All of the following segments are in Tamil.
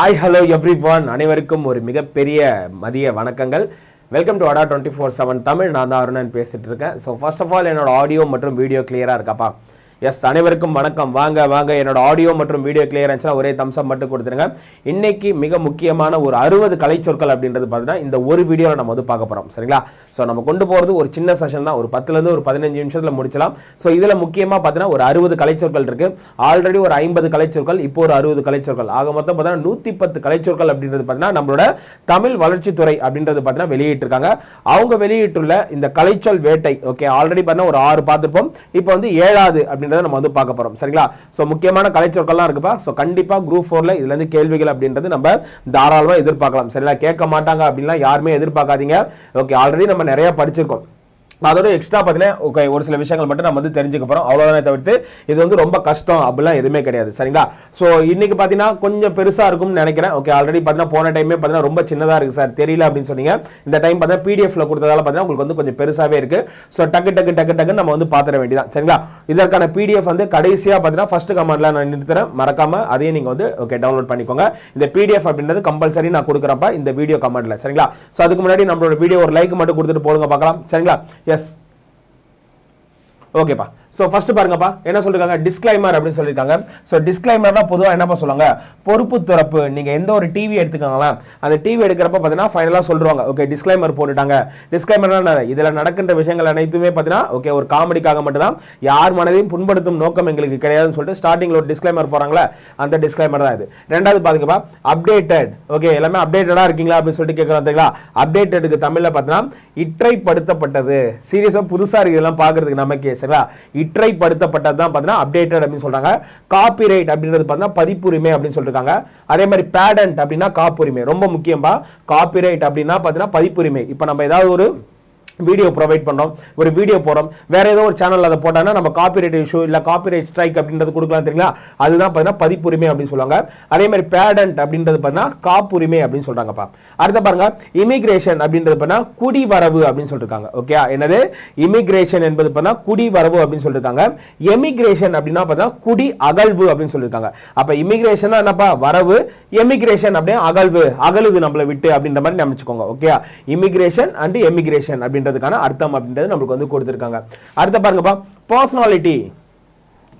ஹாய் ஹலோ எவ்ரி ஒன் அனைவருக்கும் ஒரு மிகப்பெரிய மதிய வணக்கங்கள். Welcome to Adda twenty four seven Tamil நான் தான் அருணன் பேசிட்டு இருக்கேன். ஸோ ஃபர்ஸ்ட் ஆஃப் ஆல் என்னோட ஆடியோ மற்றும் வீடியோ கிளியராக இருக்காப்பா? எஸ் அனைவருக்கும் வணக்கம். வாங்க வாங்க. என்னோட ஆடியோ மற்றும் வீடியோ கிளியர் ஒரே தம்சம் மட்டும் கொடுத்துருங்க. இன்னைக்கு மிக முக்கியமான ஒரு அறுபது கலைச்சொற்கள் அப்படின்றது பார்த்தீங்கன்னா இந்த ஒரு வீடியோவில் நம்ம வந்து பார்க்க போகிறோம் சரிங்களா? ஸோ நம்ம கொண்டு போகிறது ஒரு சின்ன செஷன் தான். ஒரு பத்துலேருந்து ஒரு பதினஞ்சு நிமிஷத்தில் முடிச்சலாம். ஸோ இதில் முக்கியமாக பார்த்தீங்கன்னா ஒரு அறுபது கலைச்சொற்கள் இருக்கு. ஆல்ரெடி ஒரு ஐம்பது கலைச்சொற்கள் இப்போ ஒரு அறுபது கலைச்சொற்கள். ஆக மொத்தம் பார்த்தீங்கன்னா நூற்றி பத்து கலைச்சொற்கள் அப்படின்றது பார்த்தீங்கன்னா நம்மளோட தமிழ் வளர்ச்சித்துறை அப்படின்றது பார்த்தீங்கன்னா வெளியிட்டிருக்காங்க. அவங்க வெளியிட்டுள்ள இந்த கலைச்சொல் வேட்டை ஓகே ஆல்ரெடி பார்த்தீங்கன்னா ஒரு ஆறு பார்த்துருப்போம். இப்போ வந்து ஏழாவது அப்படின்றத நம்ம வந்து பார்க்க போறோம். சரிங்களா? ஸோ முக்கியமான கலைச்சொற்கள்லாம் இருக்குப்பா. ஸோ கண்டிப்பா குரூப் ஃபோரில் இதுல இருந்து கேள்விகள் அப்படின்றது நம்ம தாராளமா எதிர்பார்க்கலாம். சரிங்களா? கேட்க மாட்டாங்க அப்படின்லாம் யாருமே எதிர்பார்க்காதீங்க. ஓகே ஆல்ரெடி நம்ம நிறைய படிச்சிருக்கோம். அதோட எக்ஸ்ட்ரா பார்த்தீங்கன்னா ஓகே ஒரு சில விஷயங்கள் மட்டும் நம்ம வந்து தெரிஞ்சுக்க போகிறோம் அவ்வளோதானே தவிர்த்து இது வந்து ரொம்ப கஷ்டம். அப்படிலாம் எதுவுமே கிடையாது. சரிங்களா? ஸோ இன்றைக்கி பார்த்தீங்கன்னா கொஞ்சம் பெருசாக இருக்கும்னு நினைக்கிறேன். ஓகே ஆல்ரெடி பார்த்தீங்கன்னா போன டைமே பார்த்தீங்கன்னா ரொம்ப சின்னதாக இருக்குது சார். தெரியல அப்படின்னு சொன்னீங்க. இந்த டைம் பார்த்தீங்கன்னா பிடிஎஃப்ல கொடுத்ததால பார்த்தீங்கன்னா உங்களுக்கு வந்து கொஞ்சம் பெருசாகவே இருக்குது ஸோ டக்கு டக்கு டக்கு டக்குன்னு நம்ம வந்து பார்த்துட வேண்டியதான் சரிங்களா? இதற்கான பிடிஎஃப் வந்து கடைசியாக பார்த்தீங்கன்னா ஃபர்ஸ்ட் கமெண்ட்லாம் நான் நிறுத்துறேன். மறக்காமல் அதையும் நீங்கள் வந்து ஓகே டவுன்லோட் பண்ணிக்கோங்க. இந்த பிடிஎஃப் அப்படின்றது கம்பல்சரி நான் கொடுக்குறப்ப இந்த வீடியோ கமெண்ட்டில் சரிங்களா? ஸோ அதுக்கு முன்னாடி நம்மளோட வீடியோ ஒரு லைக் மட்டும் கொடுத்துட்டு போடுங்க பார்க்கலாம். சரிங்களா? எஸ் ஓகேப்பா ஸோ ஃபஸ்ட்டு பாருங்கப்பா என்ன சொல்லிருக்காங்க? டிஸ்க்ளைமர் அப்படின்னு சொல்லியிருக்காங்க ஸோ டிஸ்க்ளைமர்னா பொதுவாக என்னப்பா சொல்லுவாங்க? பொறுப்பு துறப்பு. நீங்கள் எந்த ஒரு டிவி எடுத்துக்கோங்களேன் அந்த டிவி எடுக்கிறப்ப பார்த்தீங்கன்னா ஃபைனலாக சொல்லுவாங்க. ஓகே டிஸ்க்ளைமர் போட்டுட்டாங்க. டிஸ்க்ளைமர்னா இதில் நடக்கின்ற விஷயங்கள் அனைத்துமே பார்த்தீங்கன்னா ஓகே ஒரு காமெடிக்காக மட்டும்தான். யார் மனதையும் புண்படுத்தும் நோக்கம் எங்களுக்கு கிடையாதுன்னு சொல்லிட்டு ஸ்டார்டிங்கில் ஒரு டிஸ்க்ளைமர் போகிறாங்களே அந்த டிஸ்க்ளைமர் தான் இது. ரெண்டாவது பாருங்கப்பா அப்டேட்டட் ஓகே எல்லாமே அப்டேட்டடாக இருக்கீங்களா அப்படின்னு சொல்லிட்டு கேட்குறோம் தெரியுங்களா? அப்டேட்டடுக்கு தமிழில் பார்த்தீங்கன்னா இற்றைப்படுத்தப்பட்டது. சீரியஸாக புதுசாக இருக்குது இதெல்லாம் பார்க்குறதுக்கு நமக்கே சரிங்களா? இற்றைப்படுத்தப்பட்டது தான் பார்த்தீங்கன்னா அப்டேட்டட் அப்படின்னு சொல்கிறாங்க காப்பிரைட் அப்படின்றது பார்த்தீங்கன்னா பதிப்புரிமை அப்படின்னு சொல்லியிருக்காங்க அதே மாதிரி பேடன்ட் அப்படின்னா காப்புரிமை ரொம்ப முக்கியமாக காப்பிரைட் அப்படின்னா பார்த்தீங்கன்னா பதிப்புரிமை. இப்போ நம்ம ஏதாவது ஒரு வீடியோ ப்ரொவைட் பண்ணுறோம் ஒரு வீடியோ போடுறோம். வேற ஏதோ ஒரு சேனல் அதை போட்டாங்கன்னா நம்ம காப்பிரைட் இஷ்யூ இல்லை காப்பிரைட் ஸ்ட்ரைக் அப்படின்றது கொடுக்கலாம் தெரியுங்களா? அதுதான் பார்த்தீங்கன்னா பதிப்புரிமை அப்படின்னு சொல்லுவாங்க. அதே மாதிரி பேடண்ட் அப்படின்றது பார்த்தீங்கன்னா காப்புரிமை அப்படின்னு சொல்கிறாங்கப்பா அடுத்த பாருங்க இமிகிரேஷன் அப்படின்றது பார்த்தீங்கன்னா குடிவரவு அப்படின்னு சொல்லியிருக்காங்க ஓகே என்னது? இமிகிரேஷன் என்பது பார்த்தீங்கன்னா குடிவரவு அப்படின்னு சொல்லியிருக்காங்க எமிகிரேஷன் அப்படின்னா பார்த்தீங்கன்னா குடி அகழ்வு அப்படின்னு சொல்லியிருக்காங்க அப்போ இமிகிரேஷன் என்னப்பா? வரவு. எமிகிரேஷன் அப்படின்னா அகழ்வு அகழுது நம்மளை விட்டு அப்படின்ற மாதிரி நினச்சிக்கோங்க. ஓகே இமிகிரேஷன் அண்ட் எமிகிரேஷன் அப்படின்றதுக்கான அர்த்தம் அப்படின்றது நம்மளுக்கு வந்து கொடுத்துருக்காங்க. அடுத்த பாருங்கப்பா பர்சனாலிட்டி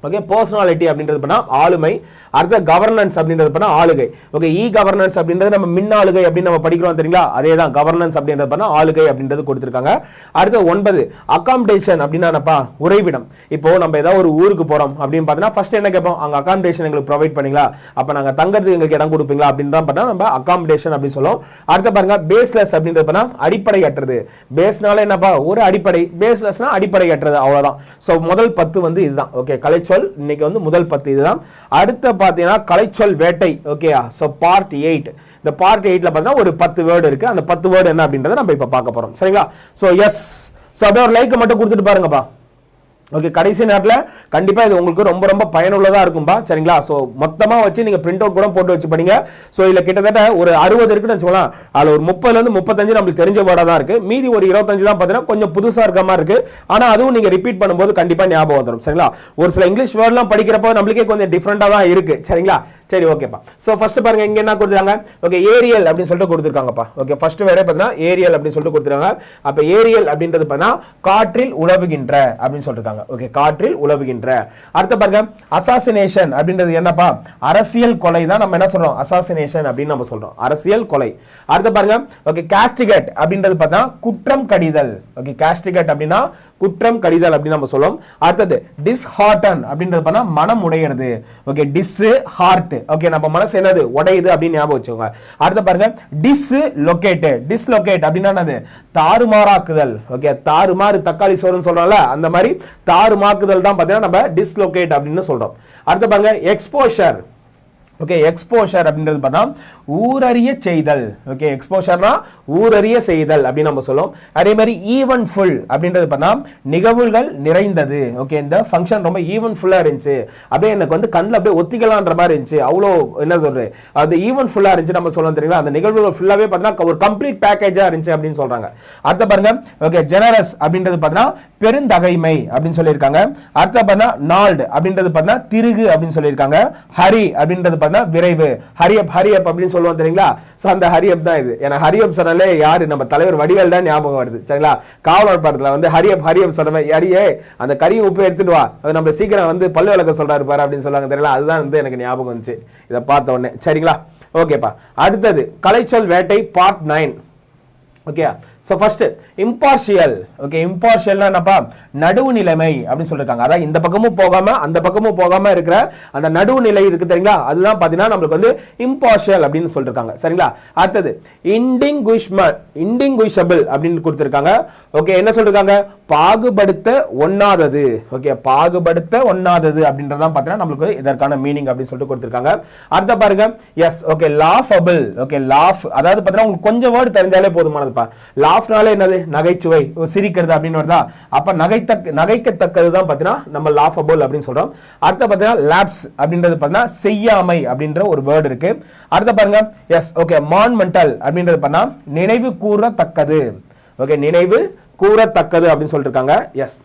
ஓகே பர்சனாலிட்டி அப்படின்றது பண்ணால் ஆளுமை அடுத்த கவர்னன்ஸ் அப்படின்றது பண்ணால் ஆளுகை. ஓகே இ கவர்னன்ஸ் அப்படின்றது நம்ம மின் ஆளுகை அப்படின்னு நம்ம படிக்கிறோம் தெரியுங்களா? அதே தான் கவர்னன்ஸ் அப்படின்றது பண்ணால் ஆளுகை அப்படின்றது கொடுத்துருக்காங்க. அடுத்த ஒன்பது அகாமடேஷன் அப்படின்னா என்னப்பா? உறைவிடம். இப்போ நம்ம ஏதாவது ஒரு ஊருக்கு போகிறோம் அப்படின்னு பார்த்தீங்கன்னா ஃபர்ஸ்ட் என்ன கேட்போம்? அங்கே அகாமடேஷன் எங்களுக்கு ப்ரொவைட் பண்ணீங்களா? அப்போ நாங்கள் தங்கறதுக்கு எங்களுக்கு இடம் கொடுப்பீங்களா? அப்படின்னு தான் பார்த்தா நம்ம அகாமடேஷன் அப்படின்னு சொல்லுவோம். அடுத்த பாருங்க பேஸ்லெஸ் அப்படின்றது பண்ணா அடிப்படையற்றது பேஸ்னால என்னப்பா? ஒரு அடிப்படை. பேஸ்லெஸ்னா அடிப்படையற்றது அவ்வளோதான் ஸோ முதல் பத்து வந்து இதுதான். ஓகே கலைச்சொல் இன்னைக்கு வந்து முதல் பத்து இதுதான். அடுத்த பார்த்தீங்கன்னா கலைச்சொல் வேட்டை. ஓகேயா ஸோ பார்ட் எயிட் இந்த பார்ட் எயிட்டில் பார்த்தீங்கன்னா ஒரு பத்து வேர்டு இருக்குது அந்த பத்து வேர்டு என்ன அப்படின்றத நம்ம இப்போ பார்க்க போகிறோம் சரிங்களா? ஸோ எஸ் ஸோ அப்படியே ஒரு லைக்கை மட்டும் கொடுத்துட்டு பாருங்கப்பா. ஓகே கடைசி நேரத்தில் கண்டிப்பாக இது உங்களுக்கு ரொம்ப ரொம்ப பயனுள்ளதாக இருக்கும்பா. சரிங்களா? ஸோ மொத்தமாக வச்சு நீங்கள் பிரிண்ட் அவுட் கூட போட்டு வச்சு படிங்க. ஸோ இதில் கிட்டத்தட்ட ஒரு அறுபது இருக்குன்னு வச்சுக்கலாம் அதில் ஒரு முப்பதுலேருந்து முப்பத்தஞ்சு நம்மளுக்கு தெரிஞ்ச வேர்டாக தான் இருக்குது மீதி ஒரு இருபத்தஞ்சு தான் பார்த்தீங்கன்னா கொஞ்சம் புதுசாக இருக்க மாதிரி இருக்குது ஆனால் அதுவும் நீங்கள் ரிப்பீட் பண்ணும்போது கண்டிப்பாக ஞாபகம் வந்துடும் சரிங்களா? ஒரு சில இங்கிலீஷ் வேர்ட்லாம் படிக்கிறப்போ நம்மளுக்கே கொஞ்சம் டிஃப்ரெண்ட்டாக தான் இருக்குது சரிங்களா? சரி ஓகேப்பா ஸோ ஃபஸ்ட்டு பாருங்க இங்கே என்ன கொடுத்துருக்காங்க? ஓகே ஏரியல் அப்படின்னு சொல்லிட்டு கொடுத்துருக்காங்கப்பா. ஓகே ஃபர்ஸ்ட் வேற பார்த்தீங்கன்னா ஏரியல் அப்படின்னு சொல்லிட்டு கொடுத்துருக்காங்க. அப்போ ஏரியல் அப்படின்றது பார்த்தீங்கன்னா காற்றில் உழவுகின்ற அப்படின்னு சொல்லிருக்காங்க. ஓகே காற்றில் உழவுகின்ற அடுத்த பாருங்க அசாசினேஷன் அப்படின்றது என்னப்பா? அரசியல் கொலை தான் நம்ம என்ன சொல்றோம்? அசாசினேஷன் அப்படின்னு நம்ம சொல்கிறோம் அரசியல் கொலை. அடுத்த பாருங்க ஓகே காஸ்டிகேட் அப்படின்றது பார்த்தா குற்றம் கடிதல். ஓகே காஸ்டிகேட் அப்படின்னா குற்றம் கடிதல் அப்படின்னு நம்ம சொல்லுவோம் அடுத்தது டிஸ்ஹார்டன் அப்படின்றது பார்த்தா மனம் உடையிறது. ஓகே டிஸ் ஹார்ட் ஓகே நம்ம மனசு என்னது? உடையுது அப்படின்னு ஞாபகம் வச்சுக்கோங்க. அடுத்த பாருங்க டிஸ் லொகேட் டிஸ்லொகேட் அப்படின்னா என்னது? தாறுமாறாக்குதல். ஓகே தாறுமாறு தக்காளி சோறுன்னு சொல்றோம்ல அந்த மாதிரி தாறுமாக்குதல் தான் பார்த்தீங்கன்னா நம்ம டிஸ்லொகேட் அப்படின்னு சொல்றோம். அடுத்த பாருங்க எக்ஸ்போஷர் ஓகே எக்ஸ்போஷர் அப்படின்றது பார்த்தா ஊரறிய செய்தல். ஓகே எக்ஸ்போஷர்னா ஊரறிய செய்தல் அப்படின்னு நம்ம சொல்லுவோம். அதே மாதிரி ஈவன் ஃபுல் அப்படின்றது பார்த்தா நிகழ்வுகள் நிறைந்தது. ஓகே இந்த ஃபங்க்ஷன் ரொம்ப ஈவன் ஃபுல்லாக இருந்துச்சு. அப்படியே எனக்கு வந்து கண்ணில் அப்படியே ஒத்திக்கலான்ற மாதிரி இருந்துச்சு. அவ்வளோ என்ன சொல்கிறது அது ஈவன் ஃபுல்லாக இருந்துச்சு நம்ம சொல்லணும் தெரியுங்களா அந்த நிகழ்வுகள் ஃபுல்லாகவே பார்த்தீங்கன்னா ஒரு கம்ப்ளீட் பேக்கேஜாக இருந்துச்சு அப்படின்னு சொல்கிறாங்க அடுத்த பாருங்க ஓகே ஜெனரஸ் அப்படின்றது பார்த்தீங்கன்னா பெருந்தகைமை அப்படின்னு சொல்லியிருக்காங்க. அடுத்த பார்த்தீங்கன்னா நால்டு அப்படின்றது பார்த்தீங்கன்னா திருகு அப்படின்னு சொல்லியிருக்காங்க. ஹரி அப்படின்றது பார்த்தீங்கன்னா தான் விரைவு. ஹரியப் ஹரியப் அப்படின்னு சொல்லுவோம் தெரியுங்களா? ஸோ அந்த ஹரியப் தான் இது. ஏன்னா ஹரியப் சொன்னாலே யாரு? நம்ம தலைவர் வடிவேல் தான் ஞாபகம் வருது. சரிங்களா? காவலர் படத்தில் வந்து ஹரியப் ஹரியப் சொன்னவன் அடியே அந்த கறியும் உப்பு எடுத்துட்டு வா. அது நம்ம சீக்கிரம் வந்து பல்லு விளக்க சொல்கிறாரு பாரு அப்படின்னு சொல்லுவாங்க தெரியல அதுதான் வந்து எனக்கு ஞாபகம் வந்துச்சு. இதை பார்த்த உடனே. சரிங்களா? ஓகேப்பா. அடுத்தது கலைச்சொல் வேட்டை part nine okay so first impartial okay இம்பார்ஷியல்னா என்னப்பா? நடுவு நிலைமை அப்படின்னு சொல்லிருக்காங்க. அதாவது இந்த பக்கமும் போகாம அந்த பக்கமும் போகாம இருக்கிற அந்த நடுவு நிலை இருக்கு தெரியுங்களா? அதுதான் பார்த்தீங்கன்னா நம்மளுக்கு வந்து இம்பார்ஷியல் அப்படின்னு சொல்லியிருக்காங்க சரிங்களா? அடுத்தது இண்டிங்குஷ்ம இண்டிங்குஷபிள் அப்படின்னு கொடுத்துருக்காங்க. ஓகே என்ன சொல்லிருக்காங்க? பாகுபடுத்த ஒண்ணாதது. ஓகே பாகுபடுத்த ஒண்ணாதது அப்படின்றதான் பார்த்தீங்கன்னா நம்மளுக்கு இதற்கான மீனிங் அப்படின்னு சொல்லிட்டு கொடுத்துருக்காங்க. அடுத்த பாருங்க. Yes okay laughable okay laugh அதாவது பார்த்தீங்கன்னா உங்களுக்கு கொஞ்சம் வேர்டு தெரிஞ்சாலே போதுமானதுப்பா. லாஃப்னாலே என்னது? நகைச்சுவை. சிரிக்கிறது அப்படின்னு வருதா? அப்போ நகைத்தக்க நகைக்கத்தக்கது தான் பார்த்தீங்கன்னா நம்ம லாஃபபுல் அப்படின்னு சொல்கிறோம் அடுத்த பார்த்தீங்கன்னா லேப்ஸ் அப்படின்றது பார்த்தீங்கன்னா செய்யாமை அப்படின்ற ஒரு வேர்டு இருக்கு. அடுத்த பாருங்க. எஸ் ஓகே மான்மெண்டல் அப்படின்றது பார்த்தீங்கன்னா நினைவு கூறத்தக்கது. ஓகே நினைவு கூறத்தக்கது அப்படின்னு சொல்லிட்டு எஸ்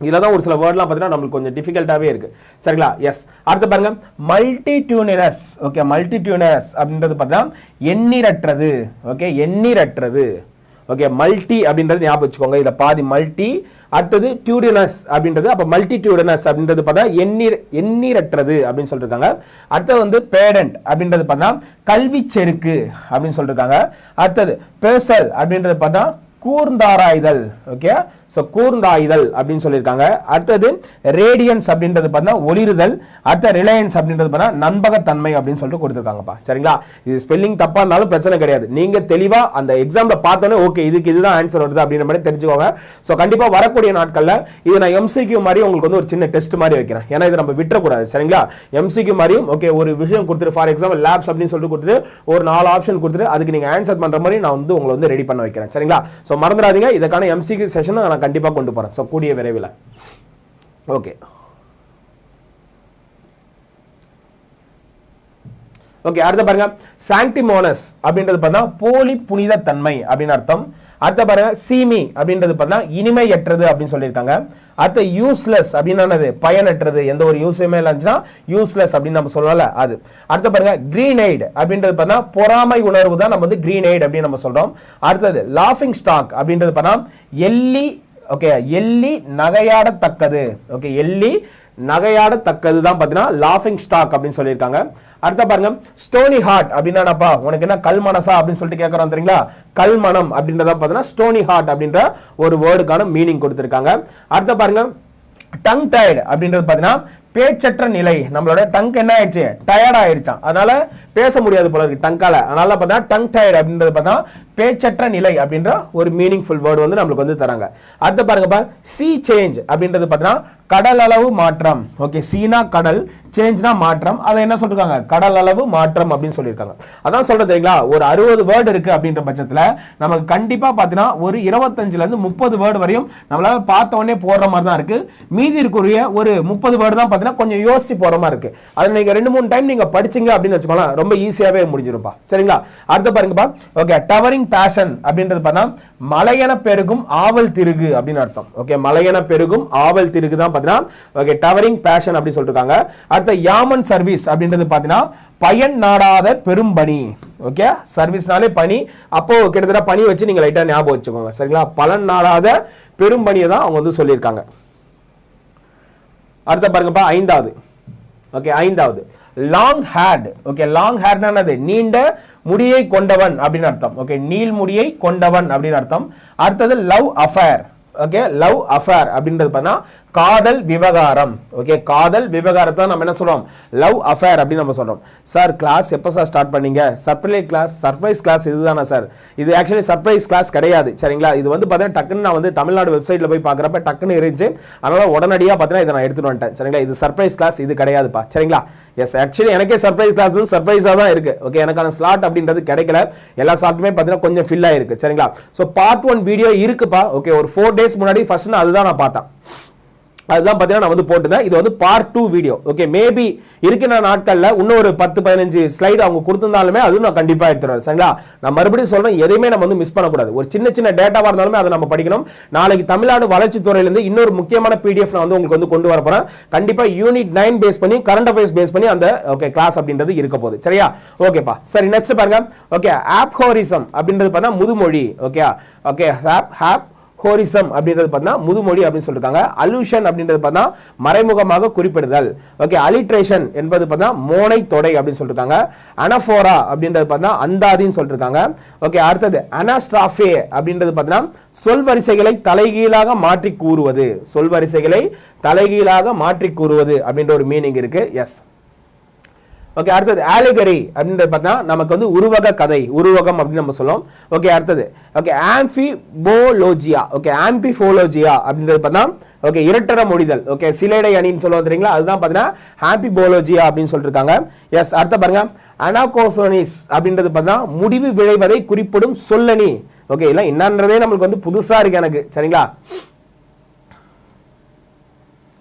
இதில் தான் ஒரு சில வேர்ட்லாம் பார்த்தீங்கன்னா நம்மளுக்கு கொஞ்சம் டிஃபிகல்ட்டாகவே இருக்குது சரிங்களா? எஸ் அடுத்து பாருங்க. மல்டிடியூனஸ் ஓகே மல்டிடியூனஸ் அப்படின்றது பார்த்தீங்கன்னா எண்ணிரற்றது ஓகே எண்ணிரற்றது ஓகே மல்டி அப்படின்றது ஞாபகம் வச்சுக்கோங்க. இதில் பாதி மல்டி அடுத்தது டியூடினஸ் அப்படின்றது அப்போ மல்டி டியூடினஸ் அப்படின்றது பார்த்தா எண்ணீர் எண்ணீரற்றது அப்படின்னு சொல்லியிருக்காங்க அடுத்தது வந்து பேடண்ட் அப்படின்றது பார்த்தா கல்வி செருக்கு அப்படின்னு சொல்லியிருக்காங்க அடுத்தது பேசல் அப்படின்றது பார்த்தா கூர்ந்தாராய்தல். ஓகே ஸோ கூர்ந்தாய்தல் அப்படின்னு சொல்லியிருக்காங்க. அடுத்தது ரேடியன்ஸ் அப்படின்றது பார்த்தீங்கன்னா ஒளிருதல். அடுத்த ரிலையன்ஸ் அப்படின்றது பார்த்தீங்கன்னா நண்பகத்தன்மை அப்படின்னு சொல்லிட்டு கொடுத்துருக்காங்கப்பா. சரிங்களா? இது ஸ்பெல்லிங் தப்பாக இருந்தாலும் பிரச்சனை கிடையாது. நீங்க தெளிவாக அந்த எக்ஸாமில் பார்த்தோன்னே ஓகே இதுக்கு இதுதான் ஆன்சர் வருது அப்படின்ற மாதிரி தெரிஞ்சுக்கோங்க. ஸோ கண்டிப்பாக வரக்கூடிய நாட்களில் இது நான் எம்சிக்யூ மாதிரி உங்களுக்கு வந்து ஒரு சின்ன டெஸ்ட் மாதிரி வைக்கிறேன். ஏன்னா இது நம்ம விட்டுறக்கூடாது. சரிங்களா? எம்சிக்யூ மாதிரியும் ஓகே ஒரு விஷயம் கொடுத்துட்டு ஃபார் எக்ஸாம்பிள் லேப்ஸ் அப்படின்னு சொல்லிட்டு கொடுத்துட்டு ஒரு நாலு ஆப்ஷன் கொடுத்துட்டு அதுக்கு நீங்க ஆன்சர் பண்ற மாதிரி நான் வந்து உங்களை வந்து ரெடி பண்ண வைக்கிறேன். சரிங்களா? ஸோ மறந்துடாதீங்க. இதுக்கான எம்சிக்கு செஷன் நான் கண்டிப்பாக கொண்டு போறேன். ஸோ கூடிய விரைவில். ஓகே ஓகே அடுத்த பாருங்க. சாங்டிமோனஸ் அப்படின்றது பார்த்தா போலி புனித தன்மை அப்படின்னு அர்த்தம். அடுத்த பாருங்க சீமி அப்படின்றது பார்த்தா இனிமையற்றது அப்படின்னு சொல்லியிருக்காங்க. அடுத்த யூஸ்லெஸ் அப்படின்னு என்னது? பயனற்றது. எந்த ஒரு யூஸுமே இல்லைன்னா யூஸ்லெஸ் அப்படின்னு நம்ம சொல்லல அது. அடுத்த பாருங்க கிரீன் எய்ட் அப்படின்றது பார்த்தா பொறாமை உணர்வு தான் நம்ம வந்து கிரீன் எய்ட் அப்படின்னு நம்ம சொல்றோம். அடுத்தது லாஃபிங் ஸ்டாக் அப்படின்றது பார்த்தா எள்ளி ஓகே எள்ளி நகையாடத்தக்கது. ஓகே எள்ளி நகையாடத்தக்கது தான் பார்த்தீங்கன்னா லாஃபிங் ஸ்டாக் அப்படின்னு சொல்லியிருக்காங்க. அடுத்த பாருங்க ஸ்டோனி ஹார்ட் அப்படின்னா என்னப்பா உனக்கு என்ன கல் மனசா அப்படின்னு சொல்லிட்டு கேட்கறோம் தெரியுங்களா? கல் மனம் அப்படின்றத பார்த்தீங்கன்னா ஸ்டோனி ஹார்ட் அப்படின்ற ஒரு வேர்டுக்கான மீனிங் கொடுத்துருக்காங்க. அடுத்த பாருங்க டங் டைட் அப்படின்றது பார்த்தீங்கன்னா பேச்சற்ற நிலை. நம்மளோட டங்க் என்ன ஆயிடுச்சு? டயர்ட் ஆயிடுச்சான் அதனால பேச முடியாது போல இருக்கு டங்கால அதனால பார்த்தா டங் டயர்ட் அப்படின்றது பார்த்தா பேச்சற்ற நிலை அப்படின்ற ஒரு மீனிங்ஃபுல் வேர்டு வந்து நம்மளுக்கு வந்து தராங்க. அடுத்து பாருங்கப்பா சி சேஞ்ச் அப்படின்றது பார்த்தீங்கன்னா கடல் அளவு மாற்றம். ஓகே சீனா கடல் சேஞ்ச்னா மாற்றம். அதை என்ன சொல்லிருக்காங்க? கடல் அளவு மாற்றம் அப்படின்னு சொல்லியிருக்காங்க அதான் சொல்றது தெரியுங்களா? ஒரு அறுபது வேர்டு இருக்கு அப்படின்ற பட்சத்தில் நமக்கு கண்டிப்பாக பார்த்தீங்கன்னா ஒரு இருபத்தஞ்சுல இருந்து முப்பது வேர்டு வரையும் நம்மளால பார்த்த உடனே போடுற மாதிரி தான் இருக்கு. மீதி இருக்கக்கூடிய ஒரு முப்பது வேர்டு தான் பார்த்தீங்கன்னா கொஞ்சம் யோசிச்சு போற மாதிரி இருக்கு. அதை நீங்கள் ரெண்டு மூணு டைம் நீங்க படிச்சீங்க அப்படின்னு வச்சுக்கோங்களேன் ரொம்ப ஈஸியாகவே முடிஞ்சிருப்பா சரிங்களா? அடுத்து பாருங்கப்பா. ஓகே டவரிங் பேஷன் அப்படின்றது பார்த்தா மலையன பெருகும் ஆவல் திருகு அப்படின்னு அர்த்தம். ஓகே மலையன பெருகும் ஆவல் திருகு தான் பார்த்தீங்கன்னா ஓகே டவரிங் பேஷன் அப்படின்னு சொல்லிருக்காங்க. அடுத்த யாமன் சர்வீஸ் அப்படின்றது பார்த்தீங்கன்னா பயன் நாடாத பெரும் பணி. ஓகே சர்வீஸ்னாலே பணி. அப்போ கிட்டத்தட்ட பணி வச்சு நீங்கள் லைட்டாக ஞாபகம் வச்சுக்கோங்க. சரிங்களா? பலன் நாடாத பெரும் பணியை தான் அவங்க வந்து சொல்லியிருக்காங்க. அடுத்த பாருங்கப்பா ஐந்தாவது. ஓகே ஐந்தாவது. லாங் ஹேர்டு ஓகே லாங் ஹேர்னா என்னது? நீண்ட முடியை கொண்டவன் அப்படின்னு அர்த்தம். ஓகே நீள் முடியை கொண்டவன் அப்படின்னு அர்த்தம். அடுத்தது love affair okay love affair அப்படின்றது பார்த்தா காதல் விவகாரம். ஓகே காதல் விவகாரத்தை நம்ம என்ன சொல்கிறோம் லவ் அஃபேர் அப்படின்னு நம்ம சொல்கிறோம் சார் கிளாஸ் எப்போ சார் ஸ்டார்ட் பண்ணீங்க? சர்ப்ரைஸ் கிளாஸ் சர்ப்ரைஸ் கிளாஸ் இதுதானா சார் இது ஆக்சுவலி சர்ப்ரைஸ் கிளாஸ் கிடையாது சரிங்களா? இது வந்து பார்த்தீங்கன்னா டக்குன்னு நான் வந்து தமிழ்நாடு வெப்சைட்ல போய் பார்க்குறப்ப டக்குன்னு இருந்துச்சு. அதனால் உடனடியாக பார்த்தீங்கன்னா இதை நான் எடுத்துட்டு வந்துட்டேன் சரிங்களா? இது சர்ப்ரைஸ் கிளாஸ் இது கிடையாதுப்பா சரிங்களா? எஸ் ஆக்சுவலி எனக்கே சர்ப்ரைஸ் கிளாஸ் சர்ப்ரைஸாக தான் இருக்குது ஓகே எனக்கான ஸ்லாட் அப்படின்றது கிடைக்கல. எல்லா ஸ்லாட்டுமே பார்த்தீங்கன்னா கொஞ்சம் ஃபில் ஆயிருக்கு சரிங்களா? ஸோ பார்ட் ஒன் வீடியோ இருக்குப்பா. ஓகே ஒரு ஃபோர் டேஸ் முன்னாடி ஃபர்ஸ்ட் நான் அதுதான் நான் பார்த்தேன். அதுதான் பார்த்தீங்கன்னா நான் வந்து போட்டுதான் இது வந்து part two video okay maybe இருக்கிற நாட்களில் இன்னும் ஒரு பத்து பதினஞ்சு ஸ்லைடு அவங்க கொடுத்திருந்தாலுமே அதுவும் நான் கண்டிப்பாக எடுத்துருவேன் சரிங்களா? நான் மறுபடியும் சொல்றேன் எதையுமே நம்ம வந்து மிஸ் பண்ணக்கூடாது. ஒரு சின்ன சின்ன டேட்டாவாக இருந்தாலுமே அதை நம்ம படிக்கணும். நாளைக்கு தமிழ்நாடு வளர்ச்சி துறையிலேருந்து இன்னொரு முக்கியமான பிடிஎஃப் நான் வந்து உங்களுக்கு வந்து கொண்டு வர போகிறேன் கண்டிப்பாக யூனிட் நைன் பேஸ் பண்ணி கரண்ட் அஃபேர்ஸ் பேஸ் பண்ணி அந்த ஓகே கிளாஸ் அப்படின்றது இருக்க போகுது. சரியா? ஓகேப்பா சரி நெக்ஸ்ட் பாருங்க. ஓகே ஆப் ஹோரிசம் அப்படின்றது பார்த்தா முதுமொழி. ஓகே ஓகே ஆப் ஹாப் ஹோரிசம் அப்படின்றது பார்த்தா முதுமொழி அப்படின்னு சொல்லிருக்காங்க. அலூஷன் அப்படின்றது பார்த்தா மறைமுகமாக குறிப்பிடுதல். ஓகே அலிட்ரேஷன் என்பது பார்த்தா மோனை தொடை அப்படின்னு சொல்லிருக்காங்க. அனஃபோரா அப்படின்றது பார்த்தா அந்தாதின்னு சொல்லியிருக்காங்க ஓகே அடுத்தது அனாஸ்ட்ராஃபே அப்படின்றது பார்த்தீங்கன்னா சொல் வரிசைகளை தலைகீழாக மாற்றி கூறுவது. சொல் வரிசைகளை தலைகீழாக மாற்றி கூறுவது அப்படின்ற ஒரு மீனிங் இருக்கு. எஸ் ஓகே அடுத்தது ஆலிகரி அப்படின்றது பார்த்தா நமக்கு வந்து உருவக கதை உருவகம் அப்படின்னு நம்ம சொல்லுவோம். ஓகே அடுத்தது ஓகே ஆம்பிபோலோஜியா ஓகே ஆம்பிஃபோலோஜியா அப்படின்றது பார்த்தா ஓகே இரட்டர மொழிதல் ஓகே சிலேடை அணின்னு சொல்லுவோம் தெரியுங்களா? அதுதான் பார்த்தீங்கன்னா ஹாம்பிபோலோஜியா அப்படின்னு சொல்லிருக்காங்க. எஸ் அடுத்த பாருங்க அனாகோசோனிஸ் அப்படின்றது பார்த்தா முடிவு விளைவதை குறிப்பிடும் சொல்லணி. ஓகே இல்லை என்னன்றதே நம்மளுக்கு வந்து புதுசாக இருக்கு எனக்கு சரிங்களா?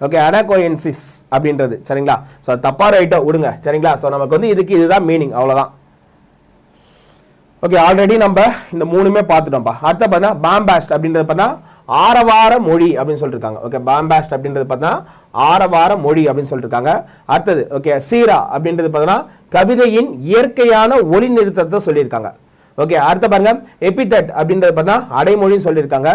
ஓகே அனாகோயன்சிஸ் அப்படின்றது சரிங்களா? ஸோ தப்பாக ரைட்டோ விடுங்க சரிங்களா? ஸோ நமக்கு வந்து இதுக்கு இதுதான் மீனிங் அவ்வளோதான் ஓகே ஆல்ரெடி நம்ம இந்த மூணுமே பார்த்துட்டோம்ப்பா. அடுத்த பார்த்தா பாம்பாஸ்ட் அப்படின்றது பார்த்தா ஆரவார மொழி அப்படின்னு சொல்லியிருக்காங்க ஓகே பாம்பாஸ்ட் அப்படின்றது பார்த்தா ஆரவார மொழி அப்படின்னு சொல்லியிருக்காங்க அடுத்தது ஓகே சீரா அப்படின்றது பார்த்தோன்னா கவிதையின் இயற்கையான ஒளி நிறுத்தத்தை சொல்லியிருக்காங்க. ஓகே அடுத்த பாருங்க எபிதட் அப்படின்றது பார்த்தா அடைமொழின்னு சொல்லியிருக்காங்க.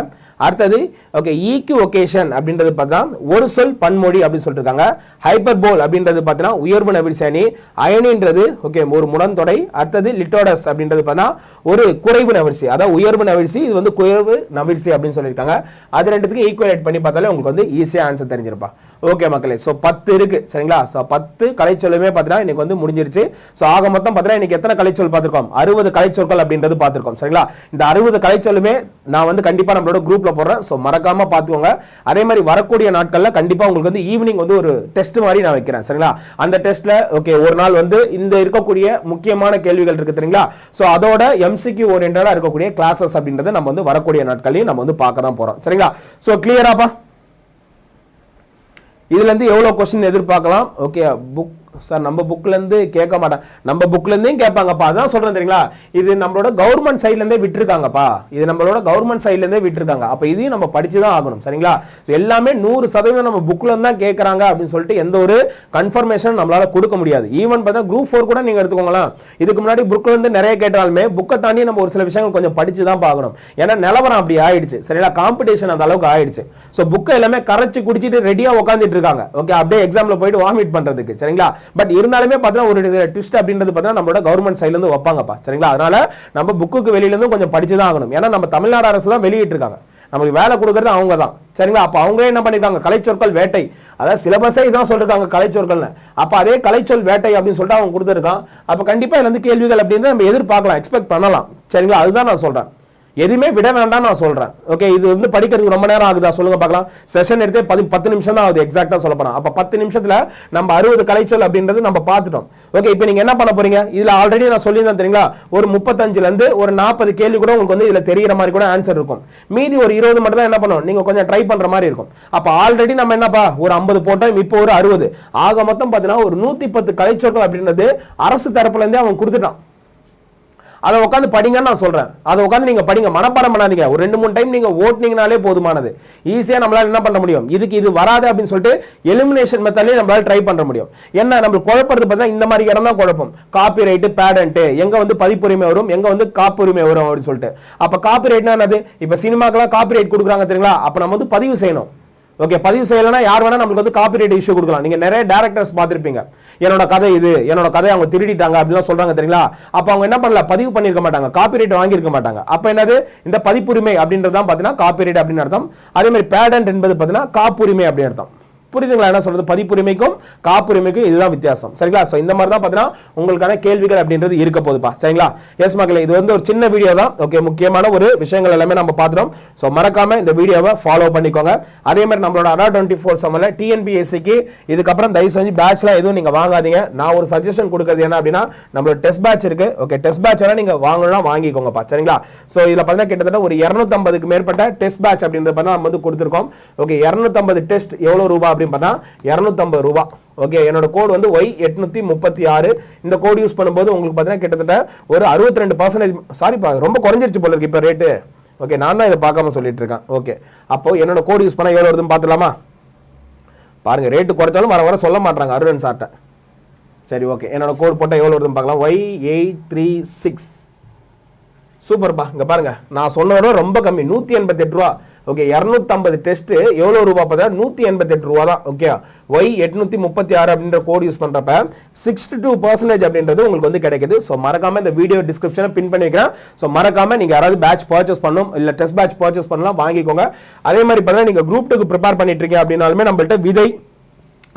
அடுத்தது ஓகே ஈக்கு ஒகேஷன் அப்படின்றது பார்த்தா ஒரு சொல் பன்மொழி அப்படின்னு சொல்லியிருக்காங்க ஹைப்பர் போல் அப்படின்றது பார்த்தீங்கன்னா உயர்வு நவிர்சேனி அயனின்றது ஓகே ஒரு முடந்தொடை. அடுத்தது லிட்டோடஸ் அப்படின்றது பார்த்தா ஒரு குறைவு நவிழ்ச்சி அதாவது உயர்வு நவிழ்ச்சி இது வந்து குறைவு நவிழ்ச்சி அப்படின்னு சொல்லியிருக்காங்க. அது ரெண்டுத்துக்கு ஈக்குவலேட் பண்ணி பார்த்தாலே உங்களுக்கு வந்து ஈஸியாக ஆன்சர் தெரிஞ்சிருப்பா. ஓகே மக்களே ஸோ பத்து இருக்கு சரிங்களா? ஸோ பத்து கலைச்சொல்லுமே பார்த்தீங்கன்னா இன்னைக்கு வந்து முடிஞ்சிருச்சு. ஸோ ஆக மொத்தம் பார்த்தீங்கன்னா இன்னைக்கு எத்தனை கலைச்சொல் பார்த்துருக்கோம்? அறுபது கலைச்சொற்கள் அப்படின்றது பார்த்துருக்கோம் சரிங்களா? இந்த அறுபது கலைச்சொல்லுமே நான் வந்து கண்டிப்பாக நம்மளோட குரூப் குரூப்ல போடுறேன். ஸோ மறக்காம பார்த்துக்கோங்க. அதே மாதிரி வரக்கூடிய நாட்களில் கண்டிப்பாக உங்களுக்கு வந்து ஈவினிங் வந்து ஒரு டெஸ்ட் மாதிரி நான் வைக்கிறேன். சரிங்களா? அந்த டெஸ்ட்ல ஓகே ஒரு நாள் வந்து இந்த இருக்கக்கூடிய முக்கியமான கேள்விகள் இருக்கு தெரியுங்களா? ஸோ அதோட எம்சிக்யூ ஓரியன்டாக இருக்கக்கூடிய கிளாஸஸ் அப்படின்றத நம்ம வந்து வரக்கூடிய நாட்களையும் நம்ம வந்து பார்க்க தான் போறோம். சரிங்களா? ஸோ கிளியராப்பா இதுல இருந்து எவ்வளவு கொஸ்டின் எதிர்பார்க்கலாம்? ஓகே புக் சார் நம்ம புக்ல இருந்து கேட்க மாட்டேன் நம்ம புக்ல இருந்தே கேட்பாங்கப்பா. அதான் சொல்றேன் தெரியுங்களா? இது நம்மளோட கவர்மெண்ட் சைட்லேருந்தே விட்டுருக்காங்கப்பா. இது நம்மளோட கவர்மெண்ட் சைட்லேருந்தே விட்டுருக்காங்க. அப்போ இதையும் நம்ம படிச்சு தான் ஆகணும் சரிங்களா? எல்லாமே நூறு சதவீதம் நம்ம புக்லேருந்து தான் கேட்கறாங்க அப்படின்னு சொல்லிட்டு எந்த ஒரு கன்ஃபர்மேஷன் நம்மளால கொடுக்க முடியாது. ஈவன் பார்த்தா குரூப் ஃபோர் கூட நீங்கள் எடுத்துக்கோங்களேன். இதுக்கு முன்னாடி புக்ல இருந்து நிறைய கேட்டாலுமே புக்கை தாண்டி நம்ம ஒரு சில விஷயங்கள் கொஞ்சம் படித்து தான் பார்க்கணும். ஏன்னா நிலவரம் அப்படி ஆயிடுச்சு சரிங்களா? காம்படிஷன் அந்த அளவுக்கு ஆயிடுச்சு. ஸோ புக்கை எல்லாமே கரைச்சி குடிச்சிட்டு ரெடியாக உட்காந்துட்டு இருக்காங்க. ஓகே அப்படியே எக்ஸாமில் போயிட்டு வாமிட் பண்ணுறதுக்கு சரிங்களா? பட் இருந்தாலுமே பார்த்தீங்கன்னா ஒரு ட்விஸ்ட் அப்படின்றது பார்த்தீங்கன்னா நம்மளோட கவர்மெண்ட் சைட்ல இருந்து வைப்பாங்கப்பா. சரிங்களா? அதனால நம்ம புக்குக்கு வெளியிலேருந்து கொஞ்சம் படிச்சு தான் ஆகணும். ஏன்னா நம்ம தமிழ்நாடு அரசு தான் வெளியிட்டு இருக்காங்க நமக்கு வேலை கொடுக்கறது அவங்க தான். சரிங்களா? அப்போ அவங்க என்ன பண்ணிருக்காங்க? கலைச்சொற்கள் வேட்டை. அதாவது சிலபஸே இதான் சொல்லிருக்காங்க கலைச்சொற்கள்னு. அப்போ அதே கலைச்சொல் வேட்டை அப்படின்னு சொல்லிட்டு அவங்க கொடுத்துருக்கான். அப்போ கண்டிப்பாக இதுலேருந்து கேள்விகள் அப்படின்னு நம்ம எதிர்பார்க்கலாம். எக்ஸ்பெக்ட் பண்ணலாம். சரிங்களா? அதுதான் நான் சொல்றேன். எதுவுமே விட வேண்டாம் நான் சொல்றேன். ஓகே இது வந்து படிக்கிறதுக்கு ரொம்ப நேரம் ஆகுதா? சொல்லுங்க பார்க்கலாம். செஷன் எடுத்தே பதி பத்து நிமிஷம் தான் ஆகுது எக்ஸாக்டா சொல்ல போனா. அப்ப பத்து நிமிஷத்துல நம்ம அறுபது கலைச்சொல் அப்படின்றது நம்ம பார்த்துட்டோம். ஓகே இப்போ நீங்க என்ன பண்ண போறீங்க? இதுல ஆல்ரெடி நான் சொல்லியிருந்தேன் தெரியுங்களா? ஒரு முப்பத்தஞ்சுல இருந்து ஒரு நாற்பது கேள்வி கூட உங்களுக்கு வந்து இதுல தெரியிற மாதிரி கூட ஆன்சர் இருக்கும். மீதி ஒரு இருபது மட்டும் தான் என்ன பண்ணுவோம் நீங்க கொஞ்சம் ட்ரை பண்ற மாதிரி இருக்கும். அப்ப ஆல்ரெடி நம்ம என்னப்பா? ஒரு ஐம்பது போட்டோம் இப்போ ஒரு அறுபது. ஆக மொத்தம் பார்த்தீங்கன்னா ஒரு நூத்தி பத்து கலைச்சொற்கள் அப்படின்றது அரசு தரப்புல இருந்தே அவன் கொடுத்துட்டான். அதை உட்காந்து படிங்கன்னு நான் சொல்கிறேன் அதை உட்காந்து நீங்கள் படிங்க. மனப்பாடம் பண்ணாதீங்க. ஒரு ரெண்டு மூணு டைம் நீங்கள் ஓட்டினீங்கனாலே போதுமானது. ஈஸியாக நம்மளால் என்ன பண்ண முடியும்? இதுக்கு இது வராது அப்படின்னு சொல்லிட்டு எலிமினேஷன் மெத்தட்லேயே நம்மளால ட்ரை பண்ண முடியும். என்ன நம்ம குழப்பறது பார்த்தா இந்த மாதிரி இடம் தான் குழப்பம். காப்பி ரைட்டு பேடன்ட் எங்கே வந்து பதிப்புரிமை வரும் எங்கே வந்து காப்புரிமை வரும் அப்படின்னு சொல்லிட்டு. அப்போ காப்பி ரைட்னா என்னது? இப்போ சினிமாக்கெல்லாம் காப்பி ரைட் கொடுக்குறாங்க தெரியுங்களா? அப்போ நம்ம வந்து பதிவு செய்யணும். ஓகே பதிவு செய்யலைன்னா யார் வேணா நம்மளுக்கு வந்து காப்பிரைட் இஷ்யூ கொடுக்கலாம். நீங்க நிறைய டேரக்டர்ஸ் பார்த்துருப்பீங்க. என்னோட கதை இது என்னோட கதை அவங்க திருடிட்டாங்க அப்படிலாம் சொல்றாங்க தெரியுங்களா? அப்ப அவங்க என்ன பண்ணல? பதிவு பண்ணிருக்க மாட்டாங்க. காப்பிரைட் வாங்கியிருக்க மாட்டாங்க. அப்ப என்னது? இந்த பதிப்புரிமை அப்படின்றது தான் பார்த்தீங்கன்னா காப்பிரைட் அப்படின்னு அர்த்தம். அதே மாதிரி பேடன்ட் என்பது பார்த்தீங்கன்னா காப்புரிமை அப்படின்னு அர்த்தம். புரியுதுங்களா? என்ன சொல்றது? பதிப்புரிமைக்கும் காப்புரிமைக்கும் இதுதான் வித்தியாசம். சரிங்களா? ஸோ இந்த மாதிரி தான் பார்த்தீங்கன்னா உங்களுக்கான கேள்விகள் அப்படின்றது இருக்க போதுப்பா சரிங்களா? எஸ் மக்களே இது வந்து ஒரு சின்ன வீடியோ தான். ஓகே முக்கியமான ஒரு விஷயங்கள் எல்லாமே நம்ம பார்த்துறோம் ஸோ மறக்காம இந்த வீடியோவை ஃபாலோ பண்ணிக்கோங்க. அதே மாதிரி நம்மளோட அரா டுவெண்ட்டி ஃபோர் செவனில் டிஎன்பிஎஸ்சிக்கு இதுக்கப்புறம் தயவு செஞ்சு பேட்ச்லாம் எதுவும் நீங்கள் வாங்காதீங்க. நான் ஒரு சஜஷன் கொடுக்குறது என்ன அப்படின்னா நம்மளோட டெஸ்ட் பேட்ச் இருக்கு. ஓகே டெஸ்ட் பேட்ச் எல்லாம் நீங்கள் வாங்கணும்னா வாங்கிக்கோங்கப்பா. சரிங்களா? ஸோ இதில் பார்த்தீங்கன்னா கிட்டத்தட்ட ஒரு இரநூத்தம்பதுக்கு மேற்பட்ட டெஸ்ட் பேட்ச் அப்படின்றது பார்த்தா நம்ம வந்து கொடுத்துருக்கோம். ஓகே இரநூத்தம்பது டெஸ்ட் எவ்வளோ ரூபா அப்படின்னு பார்த்தா இரநூத்தம்பது ரூபா. ஓகே என்னோட கோடு வந்து ஒய் எட்நூத்தி முப்பத்தி ஆறு. இந்த கோடு யூஸ் பண்ணும்போது உங்களுக்கு பார்த்தீங்கன்னா கிட்டத்தட்ட ஒரு அறுபத்தி ரெண்டு பர்சன்டேஜ் சாரிப்பா ரொம்ப குறைஞ்சிருச்சு போல இருக்கு இப்போ ரேட்டு ஓகே நான் தான் இதை பார்க்காம சொல்லிட்டு இருக்கேன். ஓகே அப்போ என்னோட கோடு யூஸ் பண்ணால் எவ்வளோ வருதுன்னு பார்த்துலாமா பாருங்க ரேட்டு குறைச்சாலும் வர வர சொல்ல மாட்டாங்க அருணன் சார்ட்ட சரி ஓகே என்னோட கோடு போட்டால் எவ்வளோ வருதுன்னு பார்க்கலாம். Y eight three six. சூப்பர்ப்பா இங்கே பாருங்க. நான் சொன்னதோட ரொம்ப கம்மி நூற்றி எண்பத்தெட்டு ரூபா. ஓகே இரநூத்தம்பது டெஸ்ட்டு எவ்வளோ ரூபா பார்த்தா? நூற்றி எண்பத்தெட்டு ரூபா தான் ஓகே ஒய் எட்நூற்றி முப்பத்தி ஆறு அப்படின்ற கோட் யூஸ் பண்ணுறப்ப சிக்ஸ்டி டூ பர்சன்டேஜ் அப்படின்றது உங்களுக்கு வந்து கிடைக்குது. ஸோ மறக்காமல் இந்த வீடியோ டிஸ்கிரிப்ஷனை பின் பண்ணிக்கிறேன் ஸோ மறக்காமல் நீங்கள் யாராவது பேட்ச் பர்ச்சேஸ் பண்ணணும் இல்லை டெஸ்ட் பேட்ச் பர்ச்சேஸ் பண்ணலாம் வாங்கிக்கோங்க. அதே மாதிரி பார்த்தீங்கன்னா நீங்கள் குரூப் டூக்கு ப்ரிப்பேர் பண்ணிட்டு இருக்கீங்க அப்படின்னாலுமே நம்மள்ட்ட விதை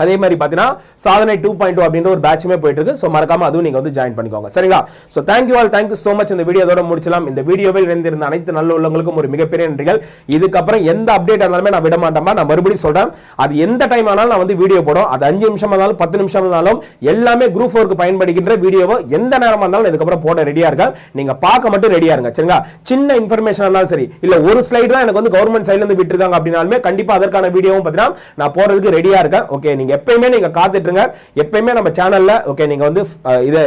அதே மாதிரி பார்த்தீங்கன்னா சாதனை டூ பாயிண்ட் டூ அப்படின்ற ஒரு பேட்சுமே போயிட்டு இருக்கு. ஸோ மறக்காம அதுவும் நீங்க வந்து ஜாயின் பண்ணிக்கோங்க. சரிங்களா? So thank you all thank you so much இந்த வீடியோட முடிச்சலாம் இந்த வீடியோவில் இணைந்திருந்த அனைத்து நல்ல உள்ளவங்களுக்கும் ஒரு மிகப்பெரிய நன்றிகள். இதுக்கப்புறம் எந்த அப்டேட் இருந்தாலுமே நான் விட மாட்டேமா நான் மறுபடியும் சொல்றேன். அது எந்த டைம் ஆனாலும் நான் வந்து வீடியோ போடும். அது அஞ்சு நிமிஷம் இருந்தாலும் பத்து நிமிஷம் இருந்தாலும் எல்லாமே குரூப் ஃபோருக்கு பயன்படுகின்ற வீடியோவை எந்த நேரமா இருந்தாலும் இதுக்கப்புறம் போட ரெடியா இருக்கேன் நீங்க பார்க்க மட்டும் ரெடியா இருங்க. சரிங்களா? சின்ன இன்ஃபர்மேஷன் இருந்தாலும் சரி. இல்ல ஒரு ஸ்லைடு தான் எனக்கு வந்து கவர்மெண்ட் சைட்ல இருந்து விட்டுருக்காங்க அப்படின்னாலுமே கண்டிப்பா அதற்கான வீடியோவும் பார்த்தீங்கன்னா நான் போறதுக்கு ரெடியா இருக்கேன். ஓகே நீங்கள் எப்பயுமே நீங்கள் காத்துட்ருங்க. எப்பயுமே நம்ம சேனலில் ஓகே நீங்கள் வந்து இதை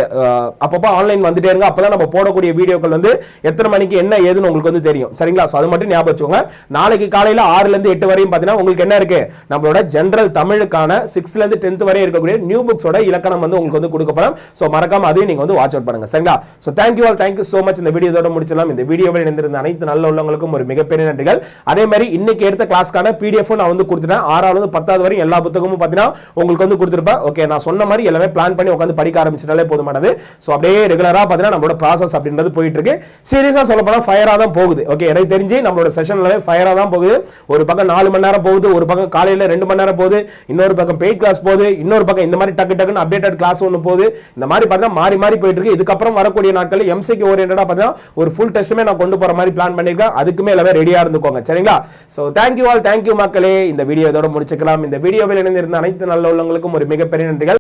அப்பப்போ ஆன்லைன் வந்துட்டே இருங்க. அப்போ தான் நம்ம போடக்கூடிய வீடியோக்கள் வந்து எத்தனை மணிக்கு என்ன ஏதுன்னு உங்களுக்கு வந்து தெரியும். சரிங்களா? ஸோ அது மட்டும் ஞாபகம் வச்சுக்கோங்க. நாளைக்கு காலையில் ஆறுலேருந்து எட்டு வரையும் பார்த்தீங்கன்னா உங்களுக்கு என்ன இருக்குது நம்மளோட ஜென்ரல் தமிழுக்கான சிக்ஸ்த்லேருந்து டென்த் வரை இருக்கக்கூடிய நியூ புக்ஸோட இலக்கணம் வந்து உங்களுக்கு வந்து கொடுக்கப்படும் ஸோ மறக்காம அதையும் நீங்கள் வந்து வாட்ச் அவுட் பண்ணுங்க. சரிங்களா? So thank you all thank you so much இந்த வீடியோவோட முடிச்சலாம் இந்த வீடியோவில் இணைந்திருந்த அனைத்து நல்ல உள்ளவங்களுக்கும் ஒரு மிகப்பெரிய நன்றிகள். அதே மாதிரி இன்னைக்கு எடுத்த கிளாஸ்க்கான பிடிஎஃப் நான் வந்து கொடுத்துட்டேன். ஆறாவது பத்தாவது வரையும் எல்லா புத்தகமும் பார்த்தீங்கன்னா உங்களுக்கு வந்து கொடுத்துருப்பேன் ஓகே நான் சொன்ன மாதிரி எல்லாமே பிளான் பண்ணி உட்காந்து படிக்க ஆரம்பிச்சிட்டாலே போதுமானது. ஸோ அப்படியே ரெகுலராக பார்த்தீங்கன்னா நம்மளோட ப்ராசஸ் அப்படின்றது போயிட்டு இருக்கு சீரியஸாக சொல்ல போனால் ஃபயராக தான் போகுது. ஓகே எனக்கு தெரிஞ்சு நம்மளோட செஷன்லவே ஃபயராக தான் போகுது. ஒரு பக்கம் நாலு மணி நேரம் போகுது ஒரு பக்கம் காலையில் ரெண்டு மணி நேரம் போகுது இன்னொரு பக்கம் பெய்ட் கிளாஸ் போகுது இன்னொரு பக்கம் இந்த மாதிரி டக்கு டக்குன்னு அப்டேட்டட் கிளாஸ் ஒன்று போகுது. இந்த மாதிரி பார்த்தீங்கன்னா மாறி மாறி போயிட்டு இருக்கு இதுக்கப்புறம் வரக்கூடிய நாட்களில் எம்சிக்கு ஓரியன்டாக பார்த்தீங்கன்னா ஒரு ஃபுல் டெஸ்ட்டுமே நான் கொண்டு போகிற மாதிரி பிளான் பண்ணியிருக்கேன். அதுக்குமே எல்லாமே ரெடியாக இருந்துக்கோங்க. சரிங்களா? ஸோ தேங்க்யூ ஆல் தேங்க்யூ மக்களே. இந்த வீடியோ இதோட முடிச்சுக்கலாம். இந்த வீடியோவில் இணைந்திருந்த அனைத்து நல்ல உள்ளவங்களுக்கும் ஒரு மிகப்பெரிய நன்றிகள்.